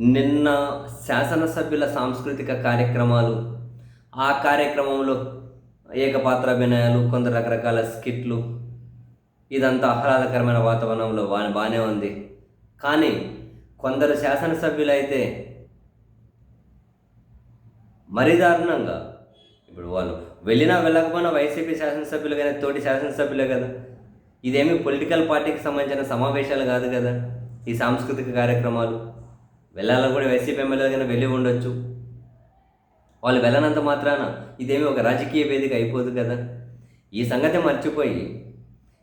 నిన్న శాసనసభ్యుల సాంస్కృతిక కార్యక్రమాలు ఆ కార్యక్రమంలో ఏకపాత్రాభినయాలు కొందరు రకరకాల స్కిట్లు ఇదంతా ఆహ్లాదకరమైన వాతావరణంలో బా బాగానే ఉంది. కానీ కొందరు శాసనసభ్యులు అయితే మరీ దారుణంగా ఇప్పుడు వాళ్ళు వెళ్ళినా వెళ్ళకపోయినా వైసీపీ శాసనసభ్యులు కానీ తోటి శాసనసభ్యులే కదా. ఇదేమి పొలిటికల్ పార్టీకి సంబంధించిన సమావేశాలు కాదు కదా ఈ సాంస్కృతిక కార్యక్రమాలు. వెళ్ళాలని కూడా వైసీపీ ఎమ్మెల్యే కానీ వెళ్ళి ఉండొచ్చు. వాళ్ళు వెళ్ళనంత మాత్రాన ఇదేమి ఒక రాజకీయ వేదిక అయిపోదు కదా. ఈ సంగతి మర్చిపోయి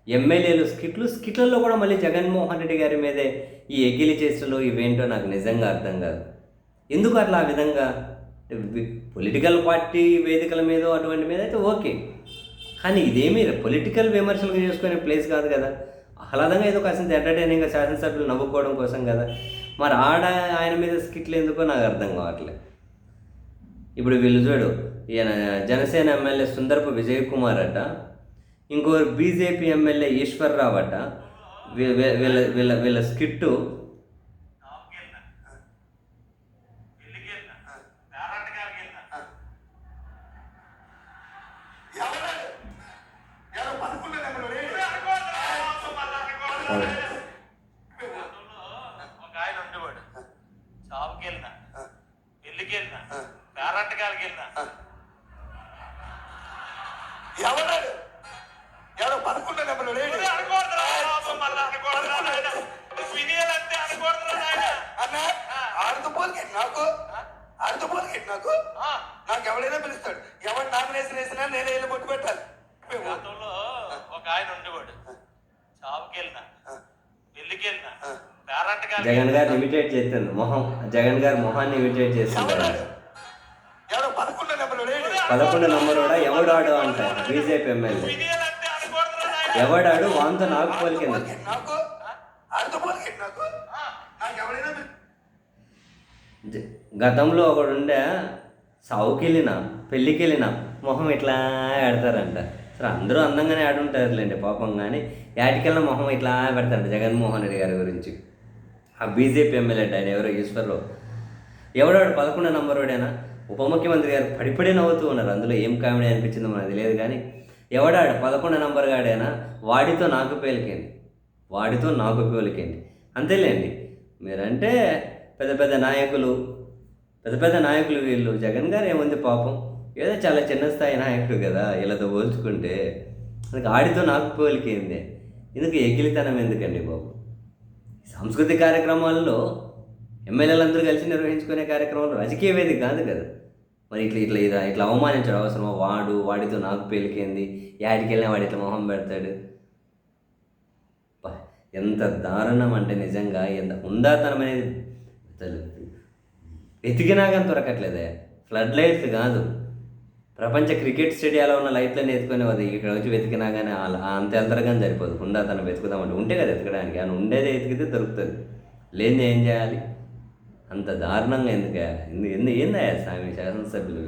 ఎమ్మెల్యేలు స్కిట్లు స్కిట్లలో కూడా మళ్ళీ జగన్మోహన్ రెడ్డి గారి మీదే ఈ ఎగిలి చేస్తులు ఇవేంటో నాకు నిజంగా అర్థం కాదు. ఎందుకు అట్లా ఆ విధంగా? పొలిటికల్ పార్టీ వేదికల మీద అటువంటి మీద అయితే ఓకే. కానీ ఇదేమీ పొలిటికల్ విమర్శలు చేసుకునే ప్లేస్ కాదు కదా. ఆహ్లాదంగా ఏదో కాసింత ఎంటర్టైనింగ్గా శాసనసభ్యులు నవ్వుకోవడం కోసం కదా. మరి ఆడ ఆయన మీద స్కిట్లు ఎందుకో నాకు అర్థం కావట్లేదు ఇప్పుడు వీళ్ళు చూడు ఈయన జనసేన ఎమ్మెల్యే సుందరపు విజయ్ కుమార్ అట ఇంకో బీజేపీ ఎమ్మెల్యే ఈశ్వర్రావు అట వీళ్ళ వీళ్ళ వీళ్ళ స్కిట్టు ఎవరు ఎవరు పదకొండు నెంబర్ ఒక ఆయన ఉండేవాడు షాప్కి వెళ్ళినా పెళ్ళికి వెళ్ళినా వెళ్ళినా. పదకొండు నెంబర్. అన్న ఆడుతూ నాకు? ఆడుతూ నాకు? ఎవడైనా పిలుస్తాడు. ఎవరు నామినేషన్ వేసినా నేనే వెళ్ళి బొట్టు పెట్టాలి. ఒక ఆయన ఉండేవాడు. జగన్ గారిని ఇమిటేట్ చేస్తుంది మొహం జగన్ గారి మొహాన్ని ఇమిటేట్ ఎవరు పదకొండు నంబర్ కూడా ఎవడాడు అంట బీజేపీ ఎమ్మెల్యే. ఎవడాడు? వాంతో నాకు పోలికింది. గతంలో ఒకడు ఉండే సావుకి వెళ్ళిన పెళ్ళికి వెళ్ళిన మొహం ఇట్లా ఆడతారంట సరే అందరూ అందంగానే ఆడుంటారులేండి పాపం కానీ యాటికెళ్ళిన మొహం ఇట్లా పెడతారంట జగన్మోహన్ రెడ్డి గారి గురించి. ఆ బీజేపీ ఎమ్మెల్యే ఆయన ఎవరో ఈశ్వర్రావు ఎవడాడు? పదకొండో నంబర్ వాడేనా? ఉప ముఖ్యమంత్రి గారు పడిపడి నవ్వుతూ ఉన్నారు. అందులో ఏం కామెడీ అనిపించిందో మనకు తెలియదు కానీ ఎవడాడు? పదకొండు నంబర్ గాడేనా వాడితో నాకు పేలికేంది. వాడితో నాకు పేలికేంది. అంతేలేండి. మీరంటే పెద్ద పెద్ద నాయకులు పెద్ద పెద్ద నాయకులు వీళ్ళు. జగన్ గారు ఏముంది పాపం? ఏదో చాలా చిన్న స్థాయి నాయకుడు కదా వీళ్ళతో పోల్చుకుంటే. అందుకు ఆడితో నాకు పోలికేంది? ఎందుకు ఎగిలితనం ఎందుకండి బాబు? సాంస్కృతిక కార్యక్రమాల్లో ఎమ్మెల్యేలందరూ కలిసి నిర్వహించుకునే కార్యక్రమాలు రాజకీయ వేదిక కాదు కదా. మరి ఇట్లా ఇట్లా ఇదా ఇట్లా అవమానించడం అవసరమా? వాడు వాడితో నాకు పేలికేంది? యాడికి వెళ్ళినా వాడి ఇట్లా మొహం పెడతాడు. ఎంత దారుణం అంటే నిజంగా ఎంత ఉందాతనం అనేది అసలు వెతికినా కానీ దొరకట్లేదే. ఫ్లడ్ లైట్స్ కాదు. ప్రపంచ క్రికెట్ స్టేడియాలో ఉన్న లైట్లని ఎత్తుకొని అది ఇక్కడ వచ్చి వెతికినా కానీ అలా అంత అంతరంగా సరిపోదు. ఉందాతనం వెతుకుదామంటే ఉంటే కదా ఎతకడానికి. అని ఉండేదే ఎతికితే దొరుకుతుంది. లేని ఏం చేయాలి? అంత దారుణంగా ఎందుకు ఎందు ఏందా స్వామి శాసనసభ్యులు